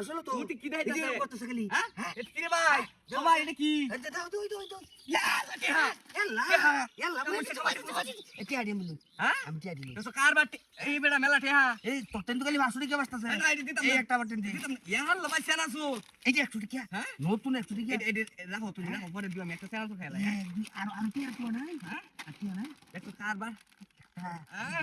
আসলে তো মুতি কি? এই। হ্যাঁ? হ্যাঁ? হ্যাঁ? আবার দে। হ্যাঁ? হ্যাঁ? হ্যাঁ? হ্যাঁ।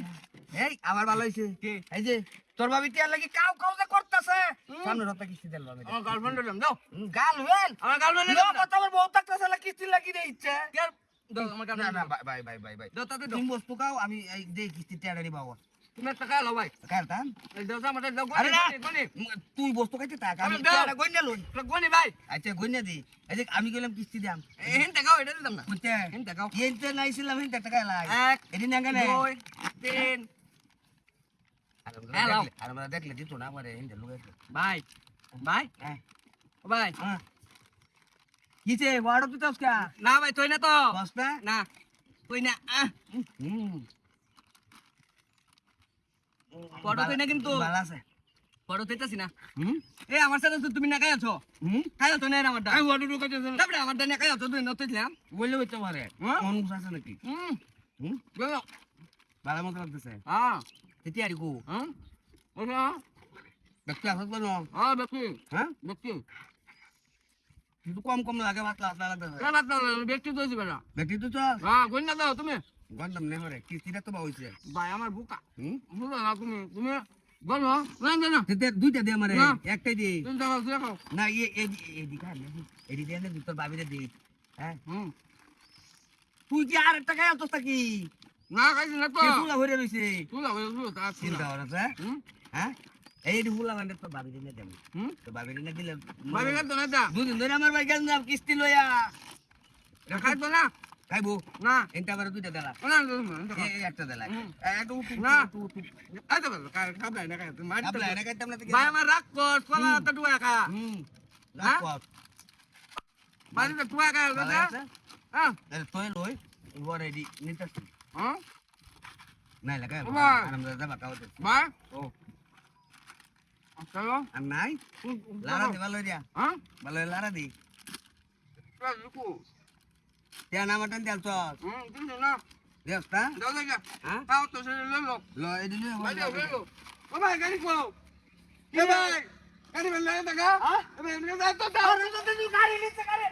হ্যাঁ? ভালো হয়েছে এই যে তোর ভাবি টিয়ার লাগি কাউ কাউ যে করতেছে সামনে রত্তা কিস্তি দিল আমি আমার গার্লফ্রেন্ড হলাম, দাও। গাল ওয়েল আমার গার্লফ্রেন্ড কথা আমার বউ থাকতেছে না কিস্তি লাগি রে ইচ্ছে দাও, আমার না গার্লফ্রেন্ড না দাও। Bye bye bye bye bye দাও, তাতে দাও। তুমি বস্তু খাও আমি এই দে কিস্তি টিয়ার নি বাবা তুমি একটা খাইলো, ভাই। কার তাম এই দাও, আমার দাও, আরে গনি, না গনি, গনি। তুই বস্তু খাইতে থাক আমি আরে দাও। টিয়াটা গইনা লই একটা গনি, ভাই। আচ্ছা গইনা দি এই যে আমি কইলাম কিস্তি দাম এই হেনটা খাও, এটা দিতাম না। কইতে হেনটা খাও। এনতে নাইছিলাম হেনতে টাকা লাই এক, এদিন আঙ্গানে দুই, তিন। আর আমরা হ্যালো। দেখলে- আর আমরা দেখলে দিত না আমারে হেনতে লুগাইতে ভাই, ভাই, হ্যাঁ ও ভাই। হ্যাঁ কিছে ওয়াড় তুই তসকা না ভাই, তুই না তো। বস্তা না, তুই না। পড়ো তুই না কিন্তু। ভালো আছে। পড়ো তুইতাছি না। এ, আমার সাথে তুমি না খাই আছো। খাই আছো না আমার দা। ওয়াড় ঢুকাইতে তারপরে আমার দা না খাই আছো, তুই না তুইছিলাম। বললে পারে। হ্যাঁ? মন আছে নাকি? হুম, হুম? ভালো মতো লাগতেছে। হ্যাঁ, তেতি আর গো। হ্যাঁ, ওকে, দেখতে আসত কেন হ্যাঁ, দেখি, হ্যাঁ? দেখি। কিন্তু কম কম লাগে পাতলা পাতলা লাগতেছে কেন আপনার ব্যক্তি তো বেটা? বেটি তো হ্যাঁ, না দাও তুমি। গন্ডম নেই মরে কিস্তিটা তো হইছে ভাই, আমার বুকা। হুম বুঝলো না তুমি, তুমি বলো, না, না, না। দুইটা দে আমারে একটাই দে তুমি দাও, খাও। না এ এ এদিকে আনে এদিকে দে না তোর বাবিরে দে হ্যাঁ হুম। তুই কি আর একটা খাই আলতস কি না, খাইছি না তো। ফুলা হইরে রইছে তুলা, তুলা, তা তুলা। চিন্তা করছ হ্যাঁ এই যে ফুলা মানে তোর বাবিরে না দেব হুম। তো বাবিরে না দিলে ভাবি খাইতো না এটা? দুদিন ধরে আমার ভাই গেল না কিস্তি লইয়া এটা খাইতো না? খাইবো না। এটা আবার দুইটা দেলা না, না, না, না, এ এ একটা দেলা হুম। একটু উঠু না। উঠু উঠু খাইতে পারবে, খাই- খাবে না, খাই, তুমি মারতে আপলা পারবে। এনে খাইতাম না তো ভাই, আমার রাগ কর, কলা হুম। তো টুয়া খা। হুম হ্যাঁ? রাখ বাড়িতে টুয়া খা, ভালো দাদা। আছে হ্যাঁ, তাহলে তুই লই ঘরে দি নিতাছি হ্যাঁ, নাই লাগাই বাবা। আরাম দাদা বাকাওতে ভাই, ও চলো। আর নাই লারা। দি ভালো দিয়া হ্যাঁ? ভালো লারা দি লুকু। তিয়া না মাটন দিয়াল চস হুম, দিছো না? দেস্তা দাও দেখা। হ্যাঁ খাও তো, সে লইলো। ল এদিকে ভাই, দাও, লইলো। ও ভাই, গাড়ি করো। এ ভাই, গাড়ি বের লাগে দেখা। এ ভাই, এমনি যাই তো দাও। গাড়ি নিতে গাড়ি